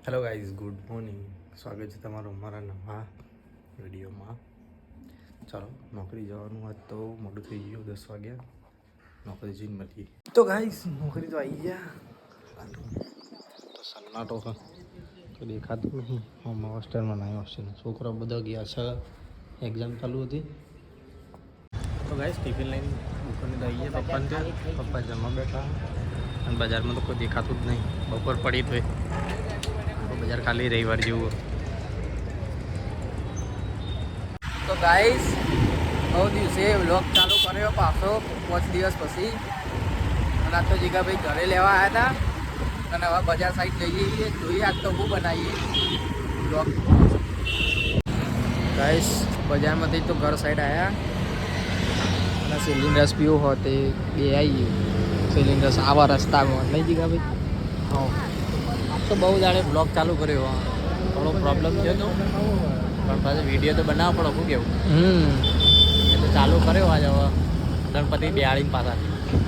Hello guys good morning સ્વાગત છે તમારું મારા નવા વિડીયોમાં. ચાલો, નોકરી જવાનું આજ તો મોડું થઈ ગયું, દસ વાગ્યા. નોકરી જઈને મળીએ. તો ગાઈઝ નોકરી તો આવી ગયા. તો સન્નાટો છે. તો દેખાતું નહીં. આમાં હોસ્ટેલમાં નહીં હોસ્ટેલ છોકરા બધા ગયા છે. એક્ઝામ ચાલુ હતી. તો ગાઈઝ ટિફિન લઈને દુકાને તો આવી ગયા પપ્પાને ત્યાં. પપ્પા જમવા બેઠા. અને બજારમાં તો કોઈ દેખાતું જ નહીં. બપોર પડી તો બજાર ખાલી રવિવાર જેવું તો ગાઈસ બહુ દિવસે વ્લોગ ચાલુ કર્યો પાછો પાંચ દિવસ પછી. અને આ તો જીગાભાઈ ઘરે લેવા આવ્યા હતા અને હવે બજાર સાઈડ જઈએ છીએ જોઈએ આજ તો હું બનાવીએ. વ્લોગ ગાઈસ બજારમાંથી તો ઘર સાઈડ આવ્યા અને સિલિન્ડર્સ પીવું હોય તે બે આવીએ સિલિન્ડર્સ આવા રસ્તામાં. નહીં જીગાભાઈ? હા. તો બહુ જાણે બ્લોગ ચાલુ કર્યો હા થોડો પ્રોબ્લેમ થયો તો પણ પાછો વિડીયો તો બનાવવો પડે શું કેવું હમ એ તો ચાલુ કર્યો આજ હવે ગણપતિ બેહાડીને પાછા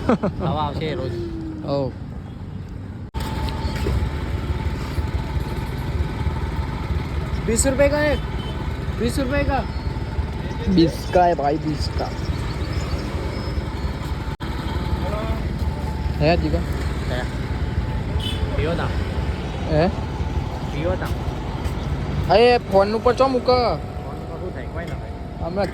હવે આવશે એ રોજ ઓ बीस रुपए का है बीस रुपए का बीस का है भाई बीस का है जी का है પીવો તા હે? જીઓ તા અરે ફોન ઉપર ચો મૂક. હમણાં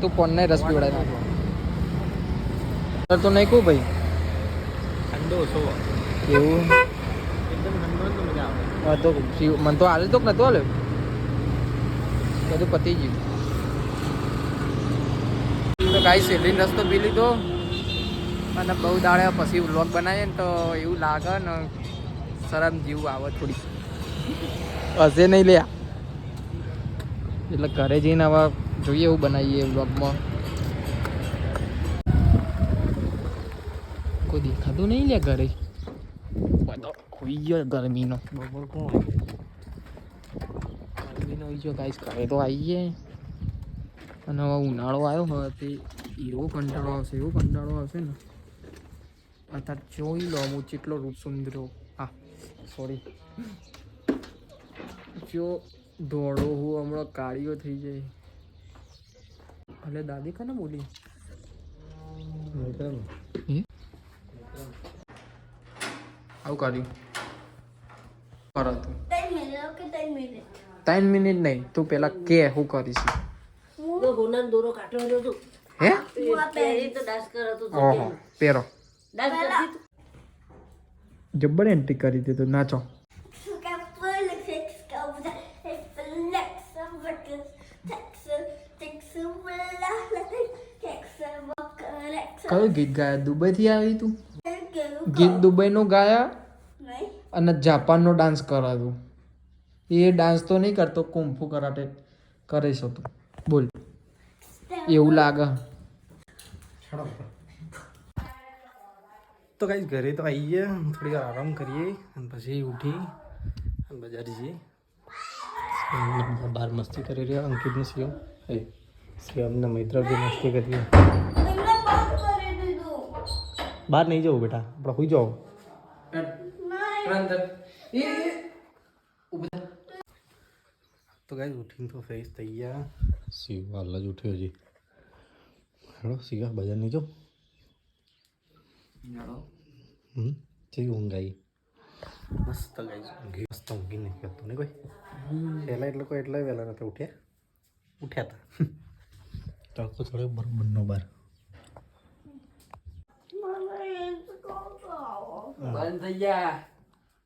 તું ફોનને રસ પીવડાય. નાખ તો નહીં કહું ભાઈ? ઠંડો છો. એવું? એકદમ ઠંડો તો મજા આવે. તો મને તો હાલે તો નતો હાલે બધું પતી ગયું. તો કાંઈ સેલિંગ રસ્તો પી લીધો. અને બહુ દાડે પછી વ્લોગ બનાવીએ ને તો એવું લાગે ને શરમ જેવું આવે થોડી હશે નહીં લ્યા. એટલે ઘરે જઈને હવે જોઈએ એવું બનાવીએ બ્લોગમાં કોઈ દેખાતું નહીં લે ઘરે. બધો ખોઈ ગયો ગરમીનો. બરોબર કોણ ગરમીનો હોય ગયો ગાઈસ ઘરે તો આવીએ અને હવે ઉનાળો આવ્યો હવે તે એવો કંટાળો આવશે એવો કંટાળો આવશે ને. અત્યારે જોઈ લો હું ચેટલો રૂપ સુંદરો. સોરી. જો ધોળો હું હમણાં કાળીઓ થઈ જાય એટલે દાદી કને બોલી? આવું કાઢ્યું. કરો ત્રણ મિનિટ નહીં તું પેલા કે હું કરીશ. હે? પહેરી તો ડાન્સ કરો તો ઓહો પેરો ડાન્સ કરતી તું જબ્બર એન્ટ્રી કરી દીધું નાચો. કયું ગીત ગાયા? દુબઈથી આવી તું? ગીત દુબઈનું ગાયા અને જાપાનનો ડાન્સ કરાતું એ ડાન્સ તો નહીં કરતો કુંફુ કરાટે કરે છે તું. બોલ. એવું લાગે. તો ગાઈઝ ઘરે તો આવી ગયા થોડી વાર આરામ કરીએ અને પછી ઉઠી અને બજાર જઈએ બધા બહાર મસ્તી કરી રહ્યા અંકિતને શિવમ એ શિવમને મૈત્ર બી મસ્તી કરીએ મેં બંધ કરી દીધું બહાર નહીં જવું બેટા આપણે હોઈ જાઓ તો ગાઈઝ ઉઠીને તો ફ્રેશ થઈ ગયા શિવ હાલ જ ઉઠ્યો હજી હેડો શિવા ઊંઘ આવી મસ્ત ઊંઘી મસ્ત ઊંઘી નહીં ને કોઈ પહેલાં એટલે કોઈ એટલા વહેલા નતા ઉઠ્યા ઉઠ્યા હતા તડકો ચડ્યો બરોબરનો બાર બંધ થઈ ગયા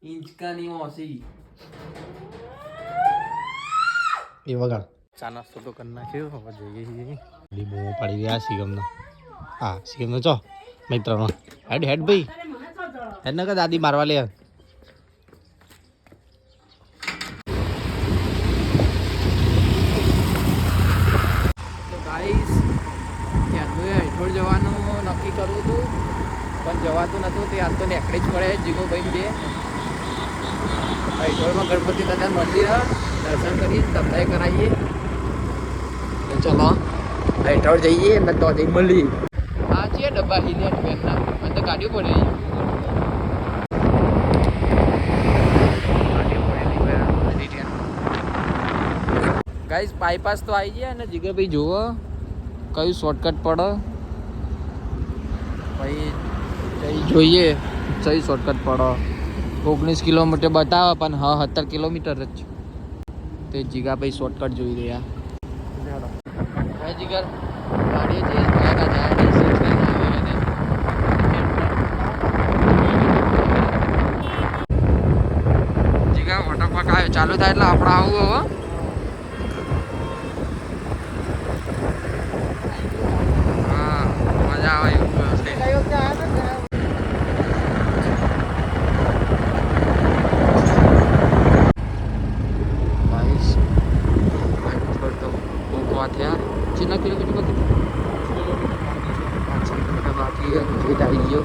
ઇંચકાની મોસી એ વગાડ ચા નાસ્તો તો કરી નાખ્યો હવે જઈએ છીએ બધી પાડી રહ્યા શિગમનો હા શિગમનો ચો મિત્રનો. હેડ હેડ ભાઈ. હેડ ને દાદી મારવા લે. જવાનું નક્કી કરવું હતું પણ જવાતું નતું, તે આજ તો નેકડી જ પડે, જીગો ભાઈ બે. હૈઠોળમાં ગણપતિ દાદા મંદિર. દર્શન કરી તમને કરાવીએ ચલો, હૈઠોળ જઈએ અને તો જઈ મળીએ છે ડબ્બા હિલિયન વેનના મને તો કાઢ્યું પડે ગાઈઝ બાયપાસ તો આવી ગયા અને જીગરભાઈ જુઓ કયું શોર્ટકટ પડે. ભાઈ જોઈએ સહી શોર્ટકટ પડો. ઓગણીસ કિલોમીટર બતાવે પણ હા સત્તર કિલોમીટર જ. તે જીગાભાઈ શોર્ટકટ જોઈ રહ્યા. જીગર. ગાડીએ જઈએ થાય એટલે આપણે આવું હવે. હા, મજા આવે એવું ગયો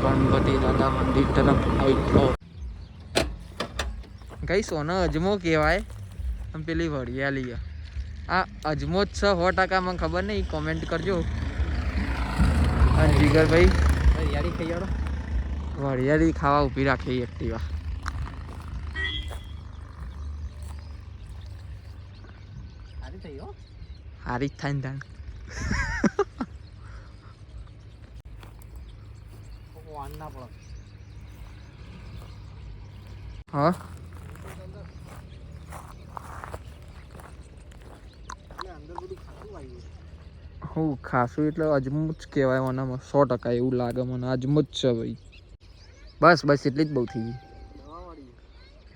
ગણપતિ દાદા મંદિર તરફ આવી ગયો કઈ સોનો અજમો કહેવાય? આમ પેલી વડિયાલી આ અજમો જ છે સો ટકા મને ખબર નહીં. કોમેન્ટ કરજો. જીગરભાઈ વરિયાળી ખાઈ જાડો વડિયાળી ખાવા ઊભી રાખી એક્ટિવા. હારી જ થાય ને તાણ. વાન ના પડે હા એટલે અંદર બધું ખાતું આવ્યું હું ખાસું એટલે અજમો જ કહેવાય મનામાં સો ટકા એવું લાગે મને અજમો જ છે ભાઈ. બસ બસ એટલી જ બહુ થઈ ગઈ.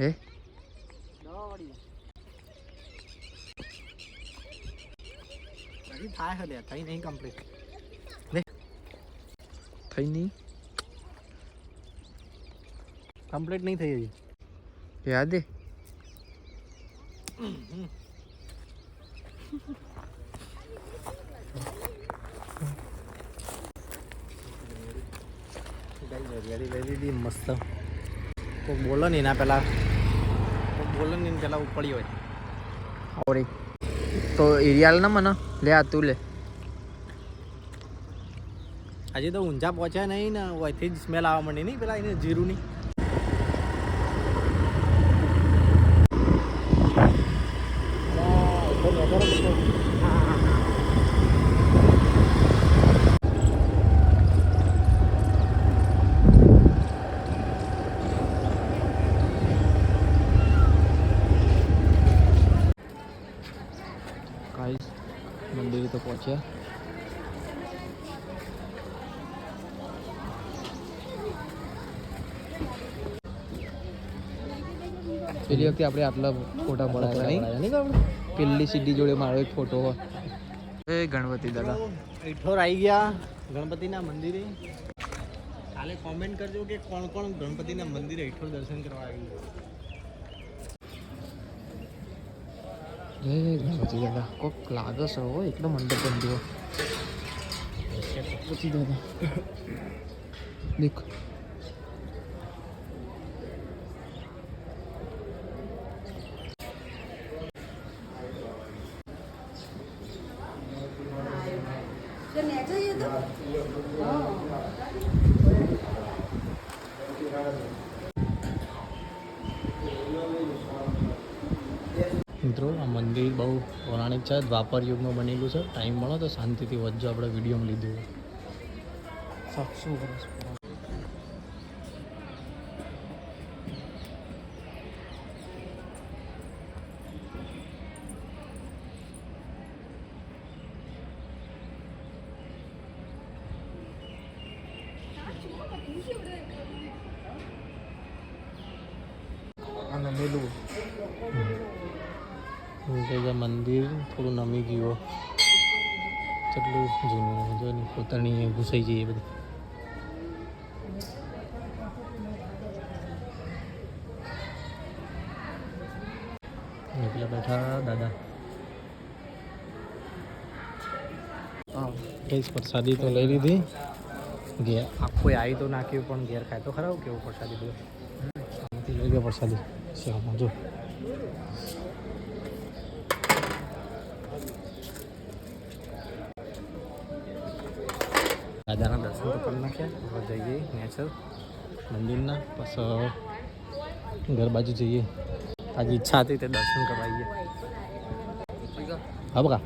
હે? થાય છે થઈ નહીં કમ્પ્લીટ થઈ નહીં? કમ્પ્લીટ નહીં થઈ હજી. યાદ હે? હરિયાળી લઈ લીધી મસ્ત. કોઈ બોલો ને એના પહેલાં. કોઈ બોલો ને એના પહેલાં ઉપડી હોય. આવડી તો એરિયાલ ના મને? લે આ તું લે. હજી તો ઊંઝા પહોંચ્યા નહીં ને વયથી જ સ્મેલ આવવા માંડી. નહીં પેલા એને જીરુંની ગાઈસ મંદિરે પેલી વખતે આપણે આટલા ફોટા પડાયા નહીં? પેલી સીડી જોડે મારો એક ફોટો હોય. એ ગણપતિ દાદા. ઈઠોર આવી ગયા ગણપતિના મંદિરે. કાલે કોમેન્ટ કરજો કે કોણ કોણ ગણપતિના મંદિરે ઈઠોર દર્શન કરવા આવ્યું જય ગણપતિ દાદા કોક લાગે છે હો એકદમ મંડપ બંધ્યો ગણપતિ દાદા દેખ મિત્રો આ મંદિર બહુ પૌરાણિક છે દ્વાપર યુગમાં બનેલું છે. ટાઈમ મળો તો શાંતિથી વચ્ચે આપણે વિડીયોમાં લીધું. સાતસો અને મેલું. કે મંદિર થોડું નમી ગયું કેટલું જૂનું જો ને પોતાની ઘૂસાઈ જઈએ બધી એકલા બેઠા દાદા હા કઈ પ્રસાદી તો લઈ લીધી ઘેર આખું આવી તો નાખ્યું પણ ઘેર ખાય તો ખરાબ કેવું પ્રસાદી બધું આમાંથી લઈ ગયો પ્રસાદી સેવામાં જો દાદાના દર્શન તો કરી નાખ્યા. હવે જઈએ નેચર મંદિરના. પછી ઘર બાજુ જઈએ. આજે ઈચ્છા હતી તે દર્શન કરવા હા, બકા.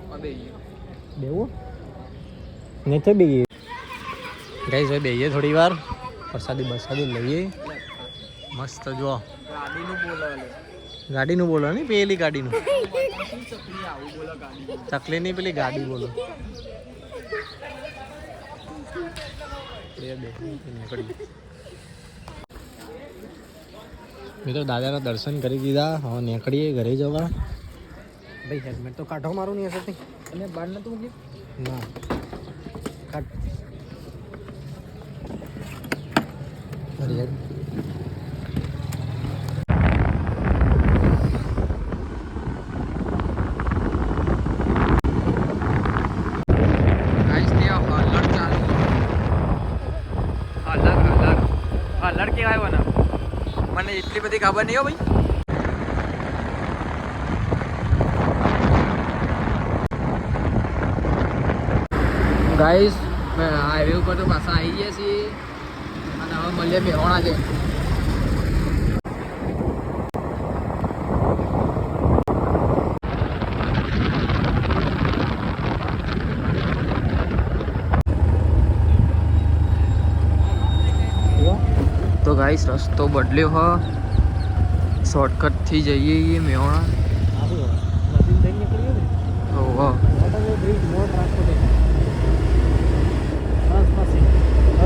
બેવું નહીં તો બેઈએ ગઈ ભાઈ બેઈએ થોડી વાર. પ્રસાદી બરસાદી લઈએ. મસ્ત જો ગાડીનું બોલે ને, પેલી ગાડીનું. ચકલી આવું બોલે ગાડી ચકલી નહીં, પેલી ગાડી બોલો. મિત્રો દાદાના દર્શન કરી દીધા. હવે નીકળીએ ઘરે જવા. ભાઈ હેલ્મેટ તો કાઢો મારું નહીં હશે અને બાર નતું મૂક્યું ના. કાઢ અરે યાર ગાઈસ ત્યાં હલર ચાલુ હલર હલર હલર કેવાય મને મને એટલી બધી ખબર નહીં હો ભાઈ. ગાઈસ હાઈવે ઉપર તો પાછા આવી ગયા છીએ. અને હવે મળીએ મેહોણા છે. તો ગાઈસ રસ્તો બદલ્યો હ. શોર્ટકટથી જઈએ છીએ મેહોણા નદી થઈને નીકળીએ ને ઓહો મોટો બ્રિજ નો ટ્રાન્સપોર્ટેશન બસ બસ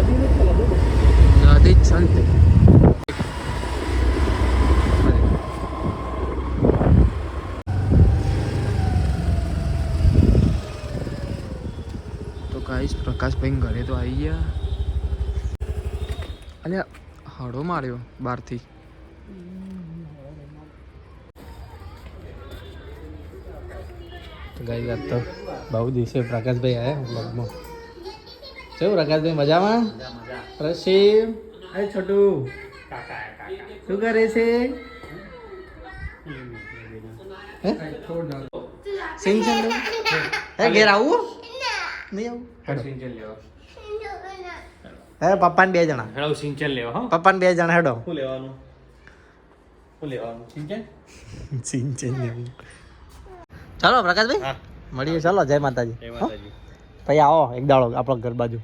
નદી ને પેલા જો નદી જ છે ને તે. તો ગાઈસ પ્રકાશભાઈ ઘરે તો આવી ગયા અલ્યા હળો માર્યો બહારથી તો ગાઈ વાત તો બહુ દિવસે પ્રકાશભાઈ આવ્યા બ્લોગમાં શું પ્રકાશભાઈ મજામાં? રસીમ અરે છોટું. શું કરે છે? સિંચન હે ઘેર આવું? નહીં આવું? હે પપ્પાને બે જણા. હેડો સિંચન લેવા હો. પપ્પાને બે જણા હેડો. શું લેવાનું? શું લેવાનું? સિંચન સિંચન લેવું. ચાલો પ્રકાશભાઈ મળીએ ચાલો જય માતાજી જય માતાજી પછી આવો એક દાડો આપણો ઘર બાજુ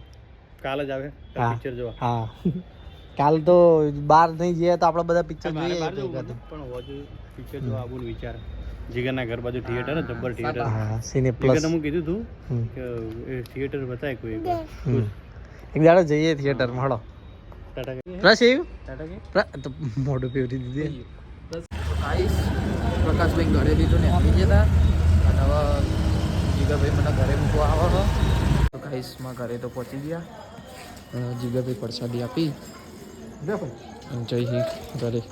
કાલ જ આવે પિક્ચર જોવા હા કાલ તો બહાર નહીં જઈએ તો આપણે બધા પિક્ચર જોઈએ પણ હોજુ પિક્ચર જોવા આવું વિચાર જીગરના ઘર બાજુ થિયેટર જબ્બર થિયેટર હા સિને પ્લસ હું કીધું તું કે એ થિયેટર બતાય કોઈ એક એક દાડો જઈએ ટાટા કે રસ એવું ટાટા કે તો મોઢું પીવડી દીધી પ્રકાશભાઈ ઘરે દીધું ને આવી જતા હવે જીગાભાઈ મને ઘરે મૂકવા આવો તો ખાઈશમાં માં ઘરે તો પહોંચી ગયા. જીગાભાઈ પ્રસાદી આપી. અને હિ ઘરે.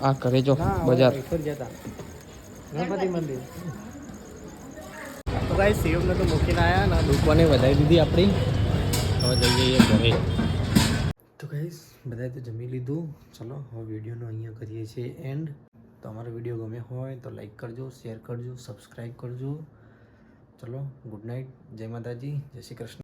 આ ઘરે જો બજાર. ગણપતિ મંદિર. તો ભાઈ શિવને તો મૂકીને આવ્યા ને દુકાને વધારી દીધી આપણી. હવે જઈએ ઘરે. તો ગાઈસ બધાએ તો જમી લીધું. ચલો હવે વિડીયોનો અહીંયા કરીએ છીએ એન્ડ તો અમારો વીડિયો ગમે હોય તો લાઈક કરજો શેર કરજો સબસ્ક્રાઈબ કરજો. ચલો ગુડ નાઇટ જય માતાજી, જય શ્રી કૃષ્ણ.